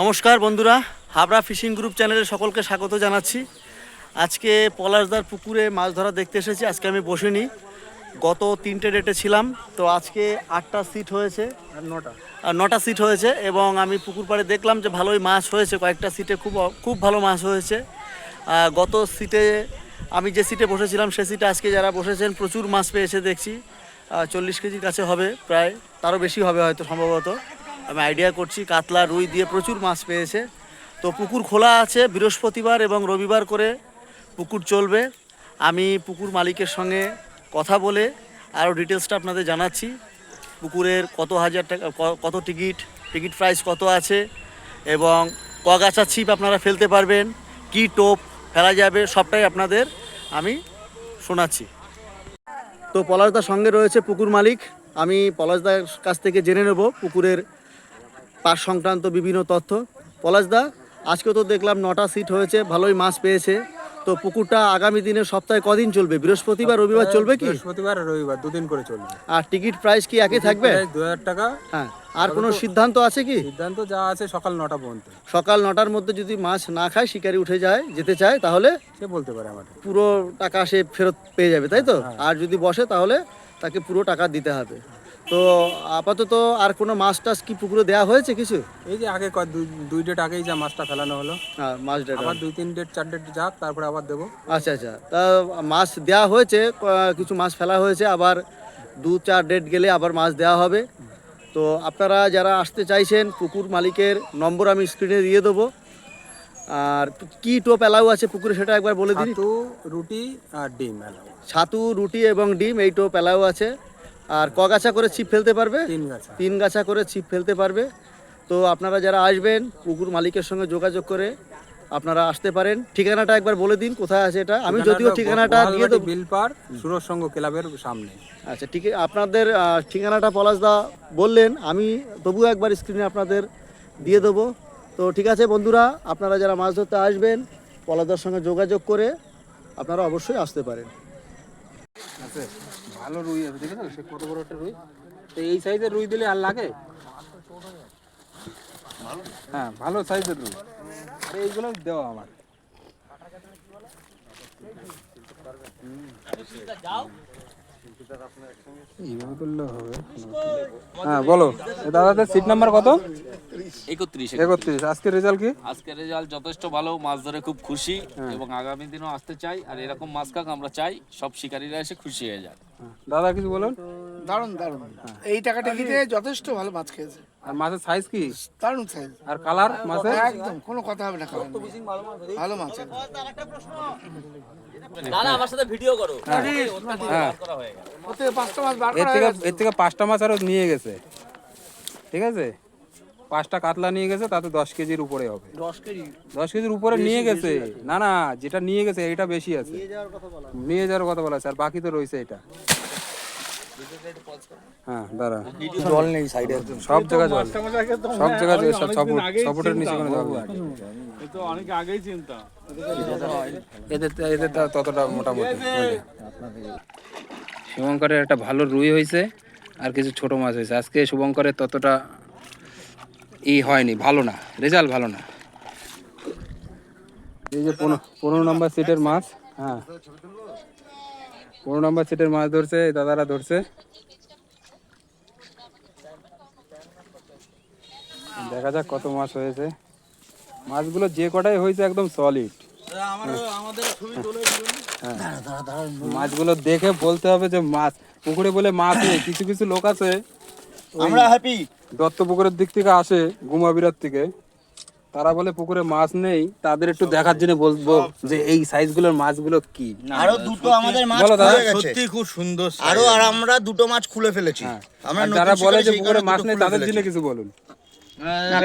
নমস্কার বন্ধুরা Habra fishing group চ্যানেলে সকলকে স্বাগত জানাচ্ছি। আজকে পলাশদার পুকুরে মাছ ধরা দেখতে এসেছি আজকে আমি বসিনি। গত তিনটে ডেটে ছিলাম তো আজকে আটটা সিট হয়েছে। আর নটা। আর নটা সিট হয়েছে এবং আমি পুকুর পাড়ে দেখলাম যে ভালোই মাছ হয়েছে কয়েকটা সিটে খুব খুব ভালো মাছ হয়েছে। গত সিটে আমি যে সিটে বসেছিলাম সে সিটে আজকে যারা বসেছেন প্রচুর মাছ পেয়েছে দেখছি। চল্লিশ কেজির কাছে হবে প্রায় তারও বেশি হবে হয়তো সম্ভবত। আমি আইডিয়া করছি, কাতলা রুই দিয়ে প্রচুর মাছ পেয়েছে। তো পুকুর খোলা আছে বৃহস্পতিবার এবং রবিবার করে পুকুর চলবে। আমি পুকুর মালিকের সঙ্গে কথা বলে আরও ডিটেলসটা আপনাদের জানাচ্ছি। পুকুরের কত হাজার টাকা কত টিকিট টিকিট প্রাইস কত আছে এবং কগাছা ছিপ আপনারা ফেলতে পারবেন, কি টোপ ফেলা যাবে, সবটাই আপনাদের আমি শোনাচ্ছি। তো পলাশদার সঙ্গে রয়েছে পুকুর মালিক, আমি পলাশদার কাছ থেকে জেনে নেব পুকুরের পাশ সংক্রান্ত বিভিন্ন তথ্য। পলাশদা আজকে তো দেখলাম নটা সিট হয়েছে ভালোই মাছ পেয়েছে। তো পুকুরটা আগামী দিনে সপ্তাহে কদিন চলবে? বৃহস্পতিবার রবিবার চলবে কি? বৃহস্পতিবার আর রবিবার দুদিন করে চলবে। আর টিকিট প্রাইস কি একই থাকবে? দু হাজার টাকা। হ্যাঁ আর কোনো সিদ্ধান্ত আছে কি? সিদ্ধান্ত যা আছে সকাল নটা পর্যন্ত। সকাল নটার মধ্যে যদি মাছ না খায় শিকারি উঠে যায় যেতে চায় তাহলে সে বলতে পারে আমার পুরো টাকা সে ফেরত পেয়ে যাবে তাই তো? আর যদি বসে তাহলে তাকে পুরো টাকা দিতে হবে। তো আপাতত আর কোনো মাছ টাছ কি পুকুরে দেওয়া হয়েছে কিছু? এই যে আগে কয়- দুই- ডেট আগেই যা মাছটা ফেলানো হলো। হ্যাঁ মাছ ডেটা আবার দুই তিন ডেট চার ডেট যাক তারপরে আবার দেবো। আচ্ছা আচ্ছা। তা মাছ দেওয়া হয়েছে কিছু মাছ ফেলা হয়েছে আবার দু চার ডেট গেলে আবার মাছ দেওয়া হবে। তো আপনারা যারা আসতে চাইছেন পুকুর মালিকের নম্বর আমি স্ক্রিনে দিয়ে দেবো। আর কি টোপ অ্যালাউ আছে পুকুরে সেটা একবার বলে দিন। রুটি আর ডিম এলাও। ছাতু রুটি এবং ডিম এই টোপ অ্যালাউ আছে। আর কগাছা করে ছিপ ফেলতে পারবে? তিন গাছা। তিন গাছা করে ছিপ ফেলতে পারবে। তো আপনারা যারা আসবেন পুকুর মালিকের সঙ্গে যোগাযোগ করে আপনারা আসতে পারেন। ঠিকানাটা একবার বলে দিন কোথায় আছে এটা? আমি যদিও ঠিকানাটা দিয়ে দেবো বিলপার সুরজ সংঘ ক্লাবের সামনে। আচ্ছা ঠিক আপনাদের ঠিকানাটা পলাশদা বললেন আমি তবুও একবার স্ক্রিনে আপনাদের দিয়ে দেবো। তো ঠিক আছে বন্ধুরা আপনারা যারা মাছ ধরতে আসবেন পলাশদার সঙ্গে যোগাযোগ করে আপনারা অবশ্যই আসতে পারেন। আছে। ভালো রুই আছে দেখেছ সে কত বড় একটা রুই? তো এই সাইজের রুই দিলে আর লাগে? হ্যাঁ ভালো সাইজের রুই। আরে, এইগুলো দেওয়া আমার। এইভাবে করলে হবে। হ্যাঁ বলো। দাদাদের সিট নাম্বার কত? একত্রিশ একত্রিশ। আজকের রেজাল্ট কি? আজকের রেজাল্ট যথেষ্ট ভালো। মাছ ধরে খুব খুশি এবং আগামী দিনও আসতে চাই। আর এরকম মাছ কাক আমরা চাই সব শিকারীরা এসে খুশি হয়ে যাক। হ্যাঁ, দাদা কিছু বলুন? দারুণ দারুণ। এই টাকাটা দিতে যথেষ্ট ভালো মাছ খেয়েছে। আর মাছের সাইজ কি? দারুণ সাইজ আর কালার মাছের? একদম কোনো কথা হবে না। ভালো মাছ। না না আমার সাথে ভিডিও করো। হ্যাঁ। ওর থেকে পাঁচটা মাছ বার এর থেকে এর থেকে পাঁচটা মাছ আরও নিয়ে গেছে। ঠিক আছে? পাঁচটা কাতলা নিয়ে গেছে তাতে দশ কেজির উপরে হবে। দশ কেজি। দশ কেজির উপরে নিয়ে গেছে। না না যেটা নিয়ে গেছে এটা বেশি আছে। নিয়ে যাওয়ার কথা বলা আছে আর বাকি তো রয়েছে এটা। হ্যাঁ দাঁড়া। জল নেই সাইডে সব জল। সব জায়গায় জল, সব সাপোর্ট সাপোর্টের নিচে কোনো জল নেই। এদের এদের তা ততটা মোটামুটি শুভঙ্করের একটা ভালো রুই হয়েছে আর কিছু ছোট মাছ হয়েছে। আজকে শুভঙ্করের ততটা ই হয়নি ভালো না রেজাল্ট ভালো না। এই যে পনেরো পনেরো নম্বর সিটের মাছ হ্যাঁ। পনেরো নম্বর সিটের মাছ ধরছে এই দাদারা ধরছে। দেখা যাক কত মাছ হয়েছে। মাছগুলো যে কটাই হয়েছে একদম সলিড মাছগুলো দেখে বলতে হবে যে মাছ পুকুরে বলে মাছ নেই কিছু কিছু লোক আছে। আমরা হ্যাপি দত্ত পুকুরের দিক থেকে আসে গুমাবিরার থেকে। তারা বলে পুকুরে মাছ নেই তাদের একটু দেখার জন্য বলব যে এই সাইজগুলোর মাছগুলো কি? আরও দুটো আমাদের মাছ খুলে গেছে। সত্যি খুব সুন্দর আরও আর আমরা দুটো মাছ খুলে ফেলেছি। আমরা যারা বলে যে পুকুরে মাছ নেই তাদের জন্য কিছু বলুন।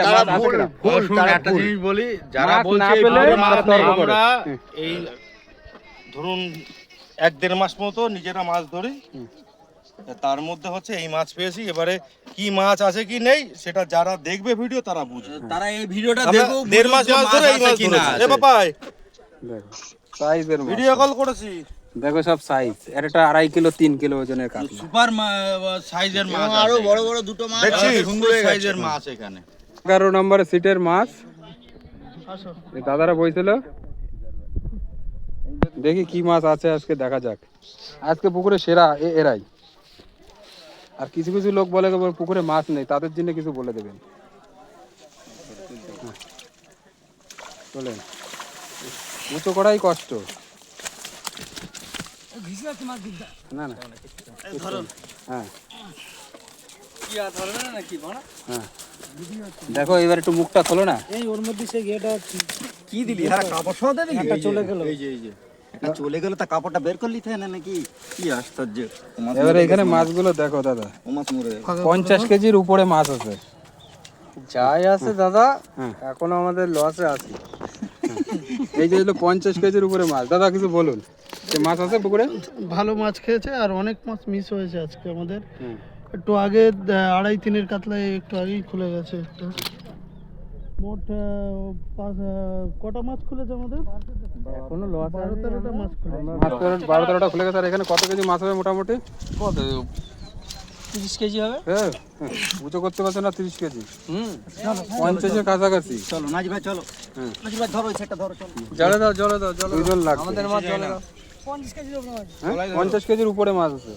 তারা ভুল ভুল তারা একটা জিনিস বলি যারা বলছে না এই পেলে পুকুরে মাছ তারা নেই, তর্ক করে। আমরা এই ধরুন এক দেড় মাস মতো নিজেরা মাছ ধরি। তার মধ্যে হচ্ছে এই মাছ পেয়েছি। এবারে কি মাছ আছে কি নেই সেটা যারা দেখবে ভিডিও তারা বুঝবে। তারা এই ভিডিওটা দেখুক দেড় মাস মাছ ধরে এই মাছ ধরেছি। এ বাবাই দেখো সাইজের ভিডিও কল করেছি। দেখো সব সাইজ এর একটা আড়াই কিলো তিন কিলো ওজনের কাতলা। সুপার সাইজের মাছ আরও বড় বড় দুটো মাছ দেখছি, সুন্দর সাইজের মাছ এখানে। এগারো নম্বর সিটের মাছ। এই দাদারা বইছিল। দেখি কি মাছ আছে আজকে দেখা যাক। আজকে পুকুরে সেরা এ- এরাই। আর কিছু কিছু লোক বলে পুকুরে মাছ নেই তাদের জন্য কিছু বলে দেবেন। হ্যাঁ। চলেন। উঁচু করাই কষ্ট। না না। হ্যাঁ। হ্যাঁ। দেখো এবার একটু মুখটা খোলো না। এই ওর মধ্যে ইয়েটা কি দিলি? হ্যাঁ কাপড় সহ চলে গেল। এই যে এই যে। চলে গেল তা কাপড়টা বের করলি তো না নাকি? কি আশ্চর্য। মাছ এবারে এখানে মাছগুলো দেখো দাদা। ও মাছ মরে পঞ্চাশ কেজির উপরে মাছ আছে। যাই আছে দাদা হ্যাঁ। এখনও আমাদের লসে আছে। এই যে হলো পঞ্চাশ কেজির উপরে মাছ। দাদা কিছু বলুন। যে মাছ আছে পুকুরে? ভালো মাছ খেয়েছে আর অনেক মাছ মিস হয়েছে আজকে আমাদের। একটু আগে আড়াই তিনের কাতলায় একটু আগেই খুলে গেছে একটা। মোট কটা মাছ খুলেছে আমাদের? এখনও বারো তেরোটা মাছ খুলেছে। মাছ বারো তেরোটা খুলে গেছে আর এখানে কত কেজি মাছ হবে মোটামুটি? কত? তিরিশ কেজি হবে। হ্যাঁ হ্যাঁ, উঁচু করতে পারছে না তিরিশ কেজি? হুম। পঞ্চাশের কাছাকাছি। চলো নাজি ভাই চলো। হুম। নাজি ভাই ধরো সেটা ধরো চলো। জলে দাও জলে দাও জলে দুজন লাগবে। আমাদের মাছ জলে দাও। হ্যাঁ? পঞ্চাশ কেজির উপরে মাছ আছে।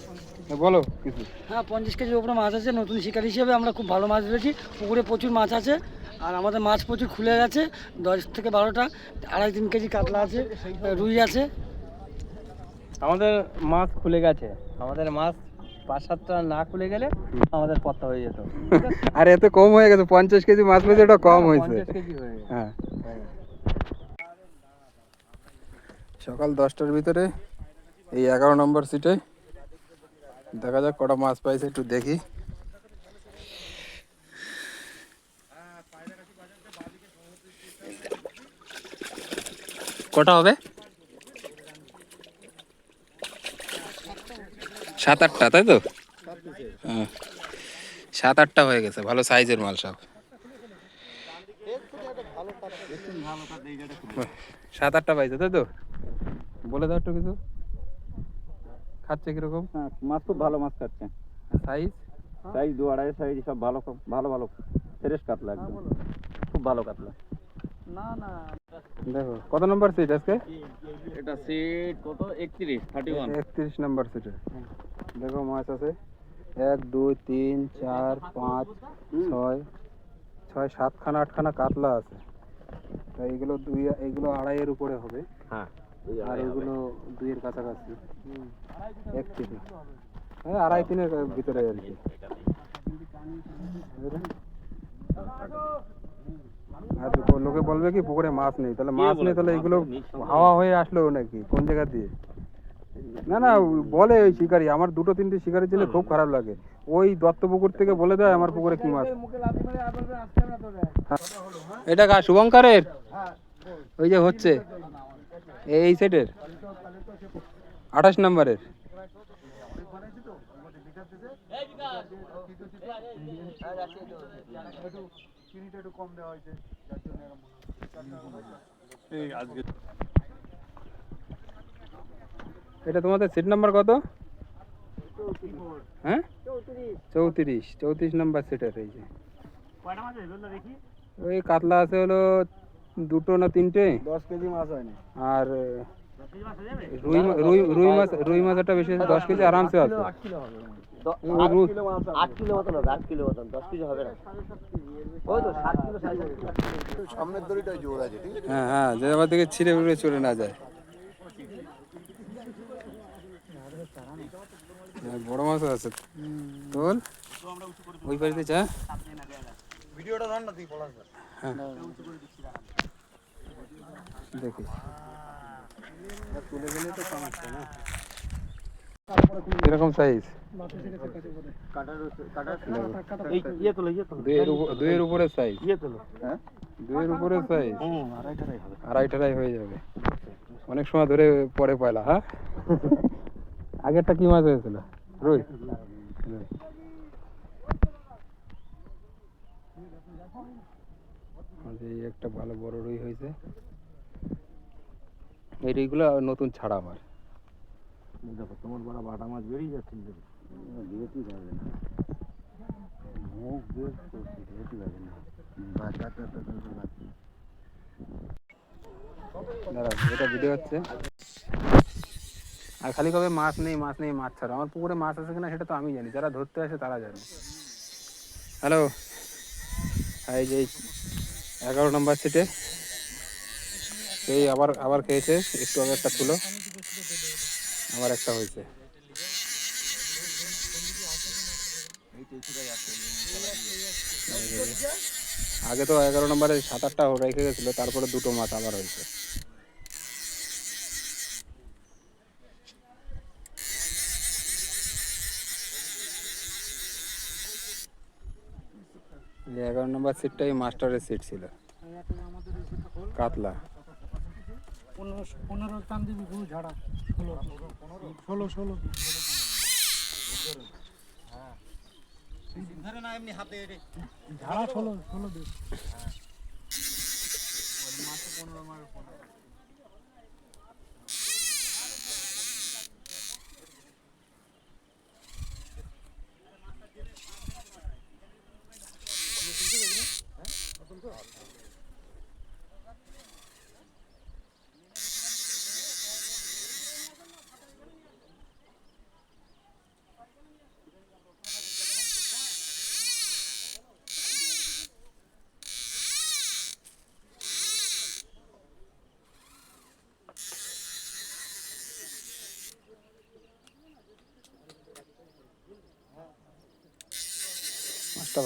হ্যাঁ, বলো কিছু। হ্যাঁ পঞ্চাশ কেজির উপরে মাছ আছে নতুন শিকার হিসেবে আমরা খুব ভালো মাছ ধরেছি। পুকুরে প্রচুর মাছ আছে। আর আমাদের মাছ প্রচুর খুলে গেছে দশ থেকে বারোটা আড়াই তিন কেজি কাতলা আছে রুই আছে। আমাদের মাছ খুলে গেছে। আমাদের মাছ পাঁচ সাতটা না খুলে গেলে আমাদের পত্তা হয়ে যেত। আর এতে কম হয়ে গেছে পঞ্চাশ কেজি মাছ পেয়েছে ওটা কম হয়েছে। হয়ে গেছে। হ্যাঁ। সকাল দশটার ভিতরে এই এগারো নম্বর সিটে। দেখা যাক কটা মাছ পাইছে একটু দেখি। কটা হবে? সাত আটটা তাই তো? হ্যাঁ। সাত আটটা হয়ে গেছে ভালো সাইজের মাল সব। সাত আটটা পাইছে তাই তো? বলে দাও একটু কিছু। খাচ্ছে কীরকম? হ্যাঁ মাছ খুব ভালো মাছ খাচ্ছে। সাইজ? সাইজ দু আড়াই সাইজ সব ভালো ভালো ভালো ফ্রেশ কাতলা একদম। খুব ভালো কাতলা। দেখো কত নম্বর সিট আজকে? এটা সিট কত? একত্রিশ থার্টি ওয়ান একত্রিশ নম্বর সিটে দেখো মাছ আছে। এক দুই তিন চার পাঁচ ছয় ছয় সাতখানা আটখানা কাতলা আছে। তা এগুলো দুই এগুলো আড়াইয়ের উপরে হবে। হ্যাঁ আর এগুলো দুইয়ের কাছাকাছি। এক থেকে হ্যাঁ আড়াই তিনের ভিতরে আর কি? আর ও- লোকে বলবে কি পুকুরে মাছ নেই তাহলে মাছ নেই তাহলে এগুলো হাওয়া হয়ে আসলো নাকি? কোন জায়গা দিয়ে? না না বলে ওই শিকারি আমার দুটো তিনটে শিকারির জন্য খুব খারাপ লাগে। ওই দত্ত পুকুর থেকে বলে দেয় আমার পুকুরে কি মাছ? এটা কা শুভঙ্করের? ওই যে হচ্ছে এই সেটের আঠাশ নম্বরের। এটা তোমাদের সিট নাম্বার কত? হ্যাঁ? চৌত্রিশ। চৌত্রিশ নাম্বার সিটের এই যে। ওই কাতলা আছে হলো দুটো না তিনটে? দশ কেজি মাছ হয়নি। আর রুই রুই রুই মাছ রুই মাছ একটা বেশি দশ কেজি আরামসে আছে। আট কিলো মতন হবে। আট কিলো মতন দশ কেজি হবে না। ওই তো সাত কিলো সাইজ হ্যাঁ হ্যাঁ যে আমার দিকে ছিঁড়ে উড়ে চলে না যায়। হ্যাঁ, বড় মাছ আছে। তোল ওই বাড়িতে যা। ভিডিওটা ধর না তুই পড়া হ্যাঁ। দেখি। এরকম সাইজ এই ইয়ে তোলো ইয়ে তোলো দুইয়ের উপরে সাইজ হ্যাঁ? দুইয়ের উপরে সাইজ আড়াই টাড়াই হয়ে যাবে। অনেক সময় ধরে পরে পয়লা হ্যাঁ? আগেরটা কি মাছ হয়েছিল? রুই। একটা ভালো বড় রুই হয়েছে। এই রুইগুলো নতুন ছাড়া আমার। দেখো, তোমার বড় বাটা মাছ বেরিয়ে যাচ্ছে বিরতি যাবে না। মুখ বেশ করছে যাবে না। দাঁড়া এটা ভিডিও হচ্ছে। আর খালি কবে মাছ নেই মাছ নেই, মাছ ছাড়া। আমার পুকুরে মাছ আছে কিনা সেটা তো আমি জানি। যারা ধরতে আসে তারা জানে। হ্যালো এই যে এই এগারো নম্বর সিটে সেই আবার আবার খেয়েছে। একটু আগে একটা ছিল আবার একটা হয়েছে। আগে তো এগারো নম্বরে সাত আটটা রেখে গেছিল, তারপরে দুটো মাছ আবার হয়েছে। এগারো নম্বর সিটটাই মাস্টারের সিট ছিল। কাতলা। পনেরো পনেরো টান দিবি গুরু ঝাড়া। ষোলো। ষোলো ষোলো। ঝাড়া ষোলো ষোলো দিবি মাছটা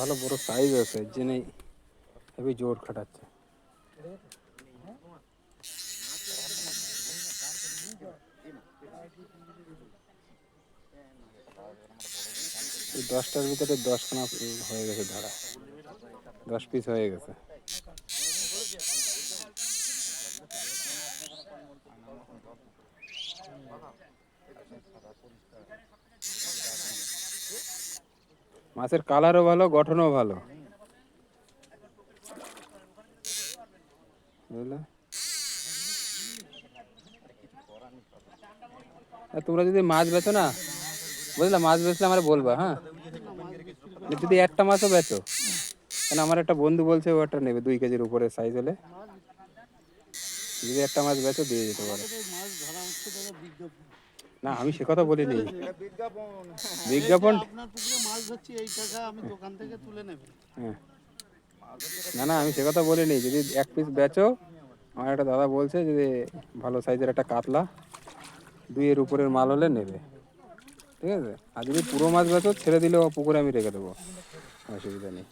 ভালো বড় সাইজ আছে জেনে হেভি জোর খাটাচ্ছে। দশটার ভিতরে দশখানা হয়ে গেছে ধারা। দশ পিস হয়ে গেছে। মাছের কালারও ভালো, গঠনও ভালো। তোমরা যদি মাছ বেচো না, বুঝলে, মাছ বেচলে আমার বলবা হ্যাঁ? যদি একটা মাছও বেচো, কেন আমার একটা বন্ধু বলছে, ও একটা নেবে দুই কেজির উপরে সাইজ হলে। যদি একটা মাছ বেচো, দিয়ে যেতে পারে। না আমি সে কথা বলিনি। বিজ্ঞাপন। আপনার পুকুরে মাছ ধরছি এই টাকা আমি দোকান থেকে তুলে নেবেন হ্যাঁ। না না আমি সে কথা বলিনি। যদি এক পিস বেচো আমার একটা দাদা বলছে যদি ভালো সাইজের একটা কাতলা দুইয়ের উপরের মাল হলে নেবে। ঠিক আছে? আর যদি পুরো মাছ বেচো ছেড়ে দিলেও পুকুরে আমি রেখে দেবো। অসুবিধা নেই।